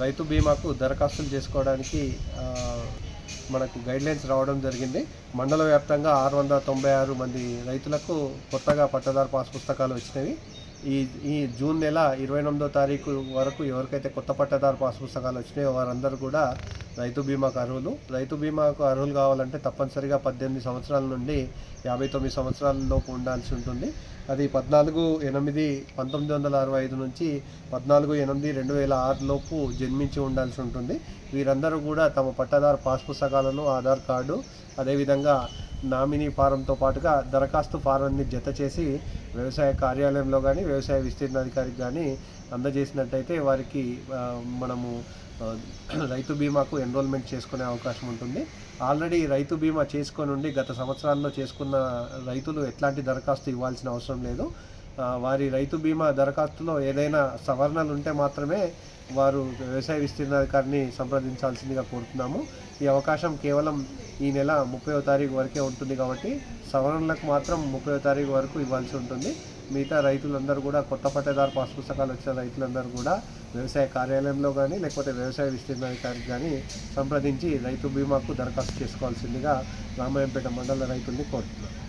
రైతు బీమాకు దరఖాస్తులు చేసుకోవడానికి మనకు గైడ్లైన్స్ రావడం జరిగింది. మండల వ్యాప్తంగా ఆరు వందల తొంభై ఆరు మంది రైతులకు కొత్తగా పట్టదారు పాస్ పుస్తకాలు వచ్చినవి. ఈ ఈ జూన్ నెల ఇరవై ఎనిమిదో తారీఖు వరకు ఎవరికైతే కొత్త పట్టదారు పాస్ పుస్తకాలు వచ్చినాయో వారందరూ కూడా రైతు బీమాకు అర్హులు. రైతు బీమాకు అర్హులు కావాలంటే తప్పనిసరిగా పద్దెనిమిది సంవత్సరాల నుండి యాభై తొమ్మిది సంవత్సరాలలోపు ఉండాల్సి ఉంటుంది. అది పద్నాలుగు ఎనిమిది పంతొమ్మిది వందల అరవై ఐదు నుంచి పద్నాలుగు ఎనిమిది రెండు వేల ఆరులోపు జన్మించి ఉండాల్సి ఉంటుంది. వీరందరూ కూడా తమ పట్టదారు పాస్ పుస్తకాలను ఆధార్ కార్డు అదేవిధంగా నామినీ ఫారంతో పాటుగా దరఖాస్తు ఫారాన్ని జత చేసి వ్యవసాయ కార్యాలయంలో కానీ వ్యవసాయ విస్తీర్ణాధికారికి కానీ అందజేసినట్టయితే వారికి మనము రైతు బీమాకు ఎన్రోల్మెంట్ చేసుకునే అవకాశం ఉంటుంది. ఆల్రెడీ రైతు బీమా చేసుకొని ఉండి గత సంవత్సరాల్లో చేసుకున్న రైతులు ఎట్లాంటి దరఖాస్తు ఇవ్వాల్సిన అవసరం లేదు. వారి రైతు బీమా దరఖాస్తులో ఏదైనా సవరణలు ఉంటే మాత్రమే వారు వ్యవసాయ విస్తీర్ణాధికారిని సంప్రదించాల్సిందిగా కోరుతున్నాము. ఈ అవకాశం కేవలం ఈ నెల ముప్పై తారీఖు వరకే ఉంటుంది కాబట్టి సవరణలకు మాత్రం ముప్పైవ తారీఖు వరకు ఇవ్వాల్సి ఉంటుంది. మిగతా రైతులందరూ కూడా కొత్త పట్టేదారు పాస్ పుస్తకాలు వచ్చిన రైతులందరూ కూడా వ్యవసాయ కార్యాలయంలో కానీ లేకపోతే వ్యవసాయ విస్తీర్ణాధికారికి కానీ సంప్రదించి రైతు బీమాకు దరఖాస్తు చేసుకోవాల్సిందిగా రామాయంపేట మండల రైతుల్ని కోరుతున్నాను